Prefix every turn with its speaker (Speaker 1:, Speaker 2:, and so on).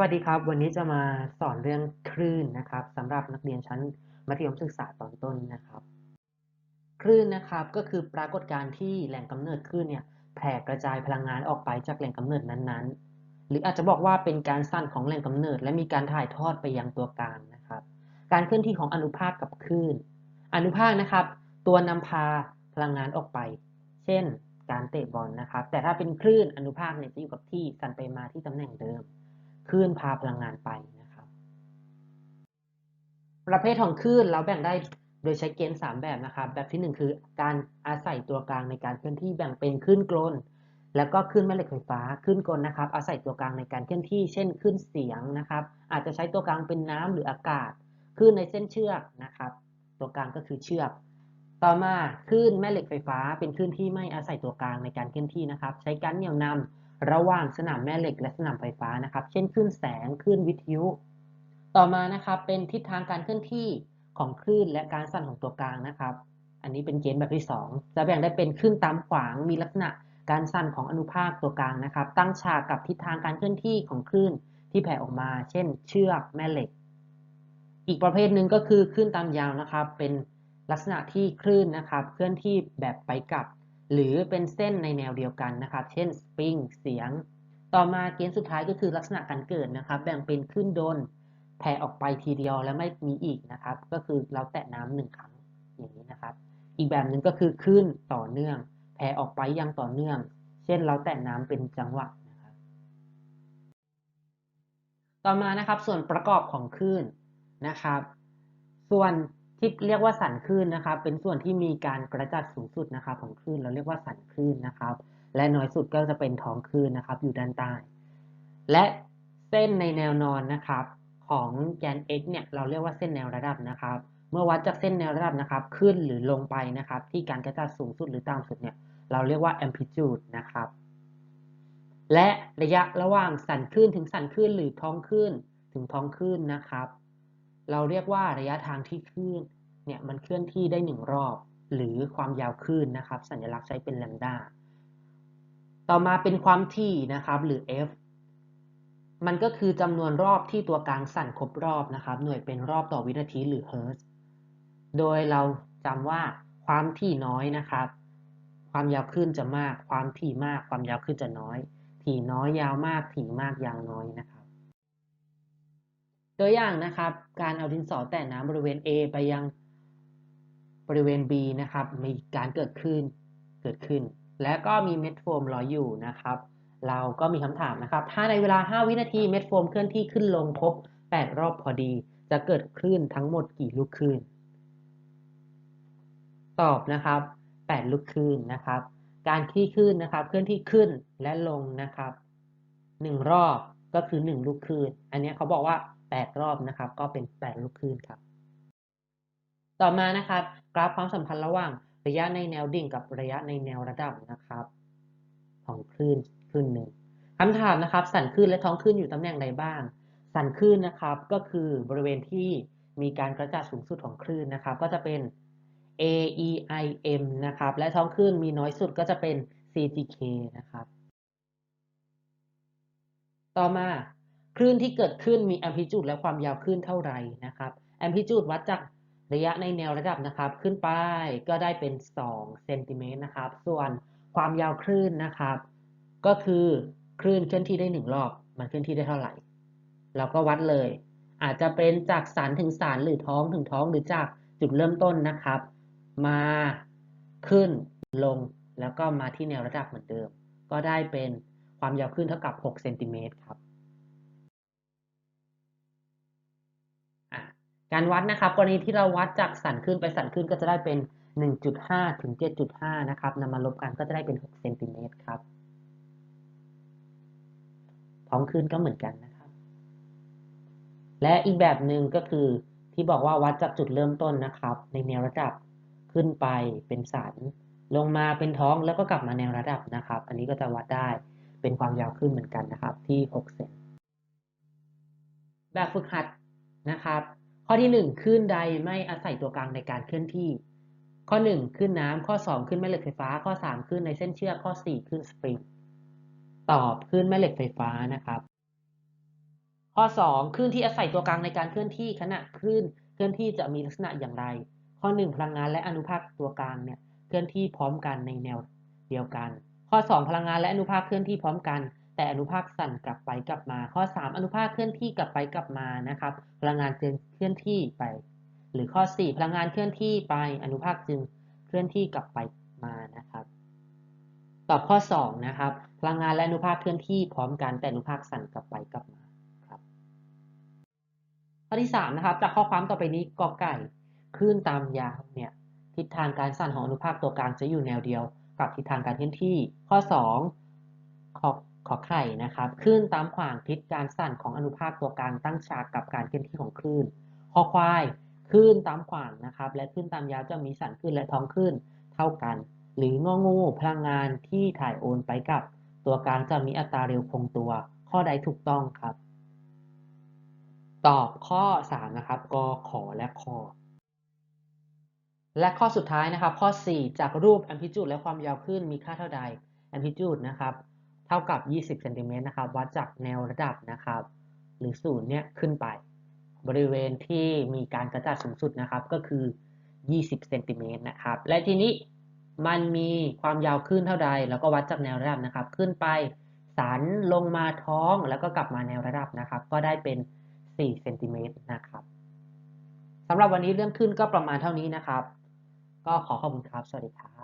Speaker 1: วัสดีครับ วันนี้จะมาสอนเรื่องคลื่นนะครับสำหรับนักเรียนชั้นมัธยมศึกษาตอนต้นนะครับ คลื่นนะครับก็คือปรากฏการณ์ที่แหล่งกำเนิดคลื่นเนี่ยแผ่กระจายพลังงานออกไปจากแหล่งกำเนิดนั้นๆ หรืออาจจะบอกว่าเป็นการสั่นของแหล่งกำเนิด และมีการถ่ายทอดไปยังตัวกางนะครับ การเคลื่อนที่ของอนุภาคกับคลื่น อนุภาคนะครับ ตัวนำพาพลังงานออกไป เช่น การเตะบอลนะครับ แต่ถ้าเป็นคลื่นอนุภาคเนี่ยจะอยู่กับที่สั่นไปมาที่ตำแหน่งเดิม คลื่นพาพลังงานไปนะครับ ประเภทของคลื่นเราแบ่งได้โดยใช้เกณฑ์3แบบนะครับ แบบที่ 1 คือการอาศัยตัวกลางในการเคลื่อนที่แบ่งเป็นคลื่นกลนแล้วก็คลื่นแม่เหล็กไฟฟ้าคลื่นกลนะครับ อาศัยตัวกลางในการเคลื่อนที่ เช่นคลื่นเสียงนะครับ อาจจะใช้ตัวกลางเป็นน้ำหรืออากาศคลื่นในเส้นเชือกนะครับ ตัวกลางก็คือเชือก ต่อมาคลื่นแม่เหล็กไฟฟ้า เป็นคลื่นที่ไม่อาศัยตัวกลางในการเคลื่อนที่นะครับ ใช้การเหนี่ยวนำ ระหว่างสนามแม่เหล็กและสนามไฟฟ้านะครับ เช่นคลื่นแสงคลื่นวิทยุ ต่อมานะครับเป็นทิศทางการเคลื่อนที่ของคลื่นและการสั่นของตัวกลางนะครับ อันนี้เป็นเกณฑ์แบบที่ 2 จะแบ่งได้เป็นคลื่นตามขวางมีลักษณะการสั่นของอนุภาคตัวกลางนะครับ ตั้งฉากกับทิศทางการเคลื่อนที่ของคลื่นที่แผ่ออกมา เช่น เชือกแม่เหล็ก อีกประเภทหนึ่งก็คือคลื่นตามยาวนะครับ เป็นลักษณะที่คลื่นนะครับ เคลื่อนที่แบบไปกลับ หรือเป็นเส้นในแนวเดียวกันนะครับ เช่นสปริงเสียง ต่อมาเกณฑ์สุดท้ายก็คือลักษณะการเกิดนะครับ แบ่งเป็นคลื่นโดนแผ่ออกไปทีเดียวแล้วไม่มีอีกนะครับ ก็คือเราแตะน้ำหนึ่งครั้งอย่างนี้นะครับ อีกแบบหนึ่งก็คือคลื่นต่อเนื่อง แผ่ออกไปย่างต่อเนื่อง เช่นเราแตะน้ำเป็นจังหวะนะครับ ต่อมานะครับส่วนประกอบของคลื่นนะครับ ส่วน ที่เรียกว่าสันคลื่นนะครับ เป็นส่วนที่มีการกระจัดสูงสุดนะครับ ของคลื่นเราเรียกว่าสันคลื่นนะครับ และน้อยสุดก็จะเป็นท้องคลื่นนะครับ อยู่ด้านใต้ และเส้นในแนวนอนนะครับ ของแกน x เนี่ยเราเรียกว่าเส้นแนวระดับนะครับ เมื่อวัดจากเส้นแนวระดับนะครับ ขึ้นหรือลงไปนะครับ ที่การกระจัดสูงสุดหรือต่ำสุดเนี่ยเราเรียกว่า amplitude นะครับ และระยะระหว่างสันคลื่นถึงสันคลื่นหรือท้องคลื่นถึงท้องคลื่นนะครับ เราเรียกว่าระยะทางที่คลื่น เนี่ยมันเคลื่อนที่ได้หนึ่งรอบ หรือความยาวคลื่นนะครับ สัญลักษณ์ใช้เป็นแลมดาต่อมาเป็นความถี่นะครับหรือ f มันก็คือจำนวนรอบที่ตัวกลางสั่นครบรอบนะครับ หน่วยเป็นรอบต่อวินาทีหรือเฮิร์ตซ์โดยเราจำว่าความถี่น้อยนะครับ ความยาวคลื่นจะมาก ความถี่มาก ความยาวคลื่นจะน้อย ถี่น้อยยาวมาก ถี่มากยาวน้อยนะครับ ตัวอย่างนะครับ การเอาดินสอแตะน้ำบริเวณ A ไปยัง บริเวณ B นะครับมีการเกิดขึ้นเกิดขึ้น และก็มีเม็ดโฟมลอยอยู่นะครับ เราก็มีคำถามนะครับ ถ้าในเวลา 5 วินาทีเม็ดโฟมเคลื่อนที่ขึ้นลงครบ 8 รอบพอดี จะเกิดคลื่นทั้งหมดกี่ลูกคลื่น ตอบนะครับ 8 ลูกคลื่นนะครับ การที่คลื่นนะครับ เคลื่อนที่ขึ้นและลงนะครับ 1 รอบก็คือ 1 ลูกคลื่น อันนี้เขาบอกว่า 8 รอบนะครับ ก็เป็น 8 ลูกคลื่นครับ ต่อมานะครับ กราฟความสัมพันธ์ระหว่างระยะในแนวดิ่งกับระยะในแนวระดับนะครับ ของคลื่นคลื่นหนึ่งคำถามนะครับ สันคลื่นและท้องคลื่นอยู่ตำแหน่งใดบ้าง สันคลื่นนะครับก็คือบริเวณที่มีการกระจายสูงสุดของคลื่นนะครับ ก็จะเป็น A E I M นะครับ และท้องคลื่นมีน้อยสุดก็จะเป็น C G K นะครับ ต่อมาคลื่นที่เกิดขึ้นมี amplitude และความยาวคลื่นเท่าไหร่นะครับ amplitude วัดจาก ระยะในแนวระดับนะครับ ขึ้นไปก็ได้เป็น2เซนติเมตรนะครับ ส่วนความยาวคลื่นนะครับ ก็คือคลื่นเคลื่อนที่ได้ 1 รอบ มันเคลื่อนที่ได้เท่าไหร่ เราก็วัดเลย อาจจะเป็นจากสันถึงสันหรือท้องถึงท้องหรือจากจุดเริ่มต้นนะครับ มาขึ้นลงแล้วก็มาที่แนวระดับเหมือนเดิม ก็ได้เป็นความยาวคลื่นเท่ากับ 6 เซนติเมตรครับ การวัดนะครับกรณีที่เราวัดจากสันขึ้นไปสันขึ้นก็จะได้เป็น 1.5 ถึง 7.5 นะครับนำมาลบกันก็จะได้เป็น 6 เซนติเมตรครับ ท้องขึ้นก็เหมือนกันนะครับ และอีกแบบหนึ่งก็คือที่บอกว่าวัดจากจุดเริ่มต้นนะครับ ในแนวระดับขึ้นไปเป็นสัน ลงมาเป็นท้องแล้วก็กลับมาแนวระดับนะครับ อันนี้ก็จะวัดได้เป็นความยาวขึ้นเหมือนกันนะครับที่ 6 เซนแบบฝึกหัดนะครับ ข้อที่1ขึ้นใดไม่อาศัยตัวกลางในการเคลื่อนที่ ข้อ1ขึ้นน้ำข้อ2ขึ้นแม่เหล็กไฟฟ้า ข้อ3ขึ้นในเส้นเชือก ข้อ4ขึ้นสปริง ตอบขึ้นแม่เหล็กไฟฟ้านะครับ ข้อ 2 คลื่นที่อาศัยตัวกลางในการเคลื่อนที่ขณะคลื่นเคลื่อนที่จะมีลักษณะอย่างไร ข้อ 1 พลังงานและอนุภาคตัวกลางเนี่ยเคลื่อนที่พร้อมกันในแนวเดียวกัน ข้อ 2 พลังงานและอนุภาคเคลื่อนที่พร้อมกัน แต่อนุภาคสั่นกลับไปกลับมา ข้อ 3 อนุภาคเคลื่อนที่กลับไปกลับมานะครับ พลังงานจึงเคลื่อนที่ไป หรือข้อ 4 พลังงานเคลื่อนที่ไป อนุภาคจึงเคลื่อนที่กลับไปมานะครับ ตอบข้อ 2 นะครับ พลังงานและอนุภาคเคลื่อนที่พร้อมกันแต่อนุภาคสั่นกลับไปกลับมาครับ ข้อที่3นะครับ จากข้อความต่อไปนี้กอไก่คลื่นตามยาวเนี่ยทิศทางการสั่นของอนุภาคตัวกลางจะอยู่แนวเดียว กับทิศทางการเคลื่อนที่ ข้อ 2 ขอ ขอไข่นะครับคลื่นตามขวางทิศการสั่นของอนุภาคตัวกลางตั้งฉากกับการเคลื่อนที่ของคลื่นขอควายคลื่นตามขวางนะครับ และคลื่นตามยาวจะมีสั่นคลื่นและท้องคลื่นเท่ากัน หรืององูพลังงานที่ถ่ายโอนไปกับ ตัวกลางจะมีอัตราเร็วคงตัว ข้อใดถูกต้องครับ ตอบข้อ 3 นะครับกขอและคอและข้อสุดท้ายนะครับ ข้อ 4 จากรูป amplitude และความยาวคลื่นมีค่าเท่าใด amplitude นะครับ เท่ากับ 20เซนติเมตรนะครับวัดจากแนวระดับนะครับ หรือศูนย์เนี่ยขึ้นไป บริเวณที่มีการกระจายสูงสุดนะครับก็คือ 20เซนติเมตรนะครับ และทีนี้มันมีความยาวคลื่นเท่าใด แล้วก็วัดจากแนวระดับนะครับ ขึ้นไปสันลงมาท้องแล้วก็กลับมาแนวระดับนะครับ ก็ได้เป็น4เซนติเมตรนะครับสำหรับวันนี้เรื่องขึ้นก็ประมาณเท่านี้นะครับ ก็ขอขอบคุณครับ สวัสดีครับ